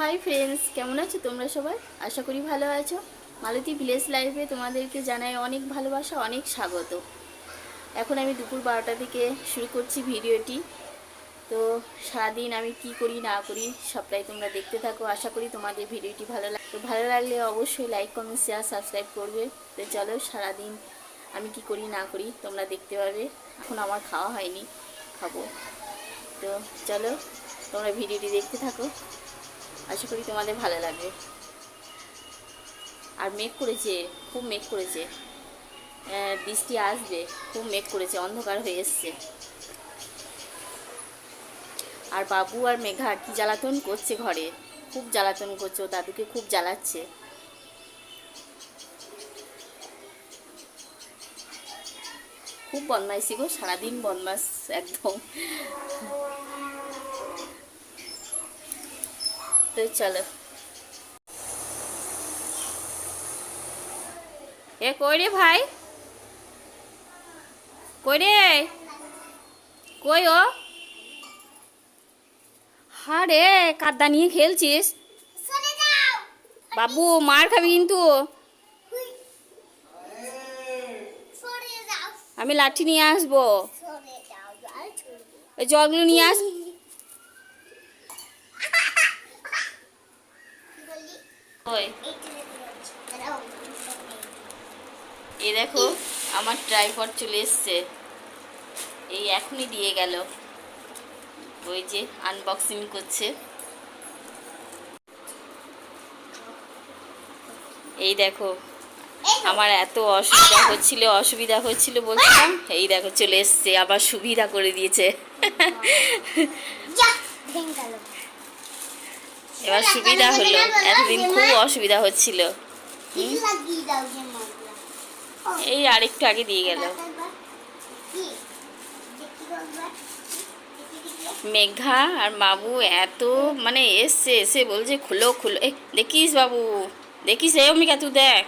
Hi friends কেমন আছো তোমরা সবাই? আশা করি ভালো আছো। মালতী ভিলেজ লাইফে তোমাদেরকে জানাই অনেক ভালোবাসা, অনেক স্বাগত। এখন আমি দুপুর বারোটা থেকে শুরু করছি ভিডিওটি। তো সারাদিন আমি কি করি, না করি, সবটাই তোমরা দেখতে থাকো। আশা করি তোমাদের ভিডিওটি ভালো লাগে ভালো লাগলে অবশ্যই লাইক কমেন্ট শেয়ার সাবস্ক্রাইব করবে। তো চলো সারাদিন আমি কি করি, না করি, তোমরা দেখতে পারবে এখন আমার খাওয়া হয়নি, খাব। তো চলো তোমরা ভিডিওটি দেখতে থাকো। আশা করি তোমাদের ভালো লাগবে। আর মেঘ করেছে, খুব মেঘ করেছে। বৃষ্টি আসবে, খুব মেঘ করেছে, অন্ধকার হয়ে এসছে। আর বাবু আর মেঘা কি জ্বালাতন করছে ঘরে? খুব জ্বালাতন করছে, ও দাদুকে খুব জ্বালাচ্ছে। খুব বদমাইশি গো, সারাদিন বদমাস, একদম। তো চলো। এ কই রে ভাই? কই রে? কই ও? হারে কাদা নিয়ে খেলছিস। বাবু মার খাবি কিন্তু। আমি লাঠি নিয়ে আসব। ওই জগগুলো নিয়ে আস। এই দেখো আমার ট্রাইপড চলে এসছে। এই এখনই দিয়ে গেল। ওই যে আনবক্সিং করছে। এই দেখো আমার এত অসুবিধা হচ্ছিল অসুবিধা হচ্ছিল বলছিলাম এই দেখো চলে এসছে আবার সুবিধা করে দিয়েছে। এবার সুবিধা হলো এতদিন খুব অসুবিধা হচ্ছিল। এই আরেকটু আগে দিয়ে গেল। মেঘা আর বাবু এত মানে এসছে এসে বলছে খুলো খুলো। এ দেখিস বাবু দেখিস এ অমিকা তুই দেখ।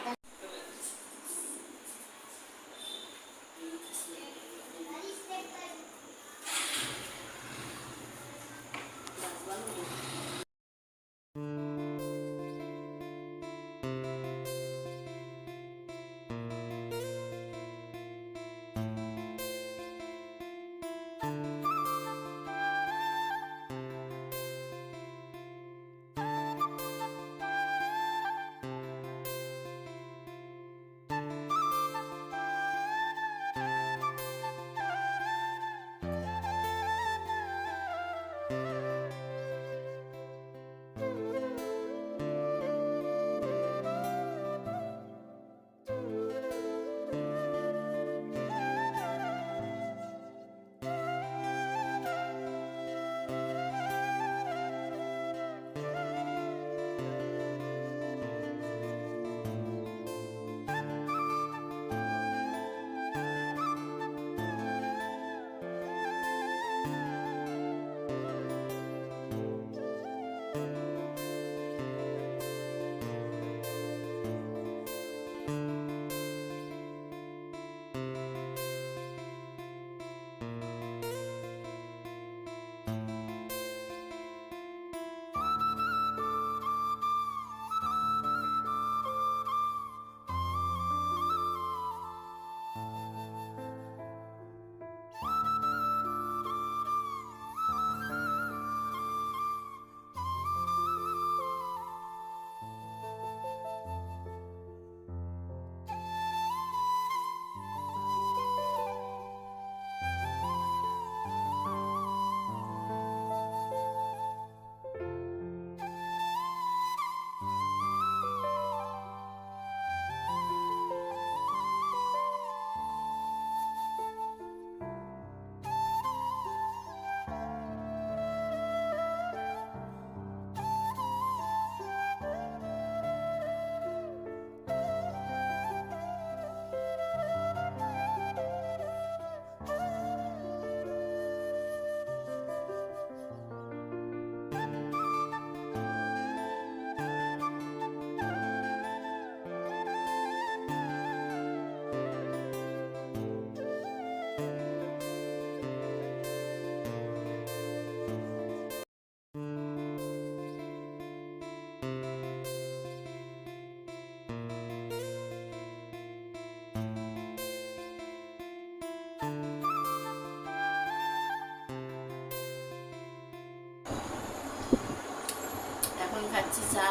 এখন খাচ্ছি, চা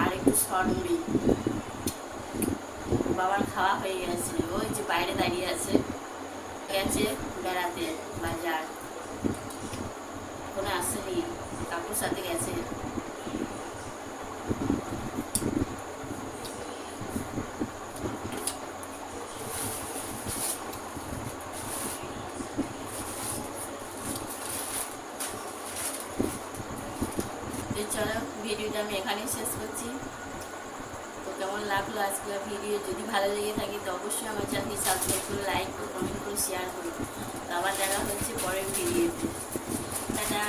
আর একটু সরমুড়ি বাবার খাওয়া হয়ে গেছে। ওই যে বাইরে দাঁড়িয়ে আছে। গেছে বেড়াতে, বাজার। কোনো আসেনি। কাকুর সাথে গেছে তো চলো ভিডিওটা আমি এখানেই শেষ করছি। তো কেমন লাগল আজকে ভিডিও যদি ভালো লেগে থাকে, তো অবশ্যই আমার চ্যানেলটি সাবস্ক্রাইব করে লাইক করে কমেন্ট করে শেয়ার করুন। তো আবার দেখা হচ্ছে পরের ভিডিওতে টাটা!